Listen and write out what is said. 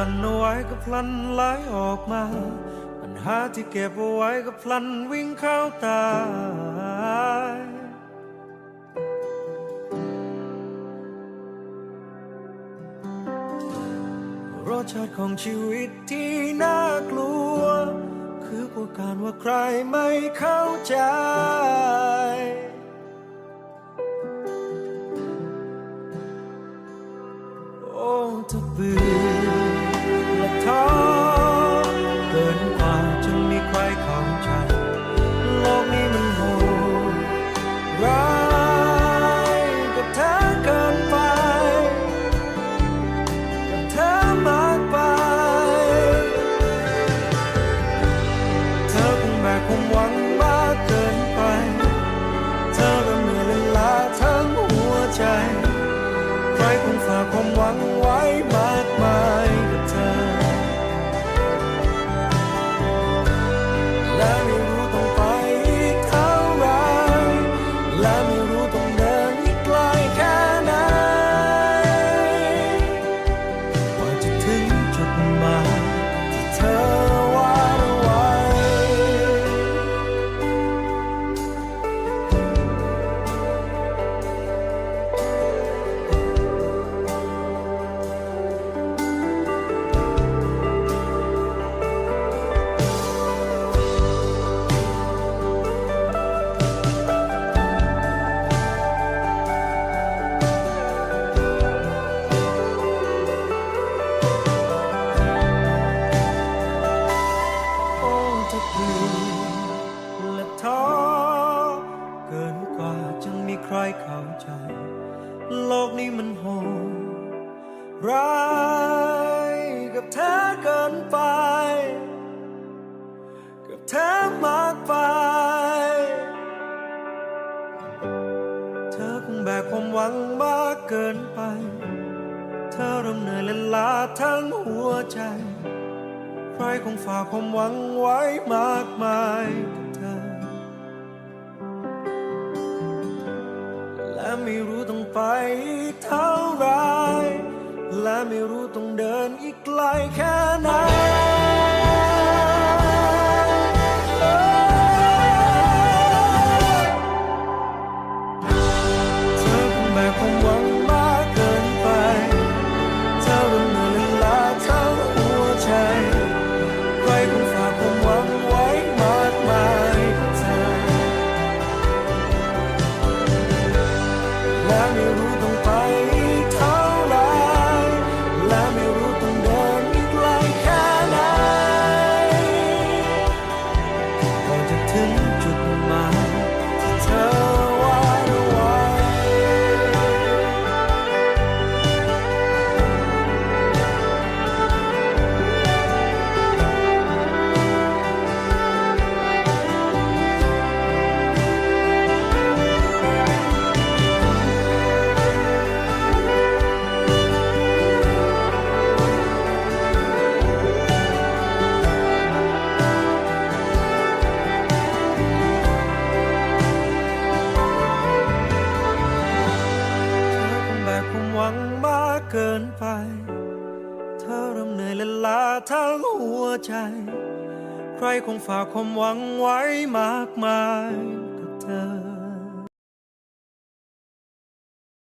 ลันเอาไว้ก็พลันไหลออกมา ปัญหาที่เก็บเอาไว้ก็พลันวิ่งเข้าตายรสชาติของชีวิตที่น่ากลัว คือพวกการว่าใครไม่เข้าใจ ความหวังไว้ รเข้าใจ โลกนี้มันโหดร้ายกับเธอเกินไป กับเธอมากไป เธอคงแบกความหวังมากเกินไป เธอเริ่มเหนื่อยและล้าทั้งหัวใจ ใครคงฝากความหวังไว้มากมาย ไม่รู้ต้องไปเท่าไร และไม่รู้ต้องเดินอีกไกลแค่ไหน เกินไปเธอเริ่มเหนื่อยและล้าทั้งหัวใจ ใครคงฝากความหวังไว้มากมายกับเธอ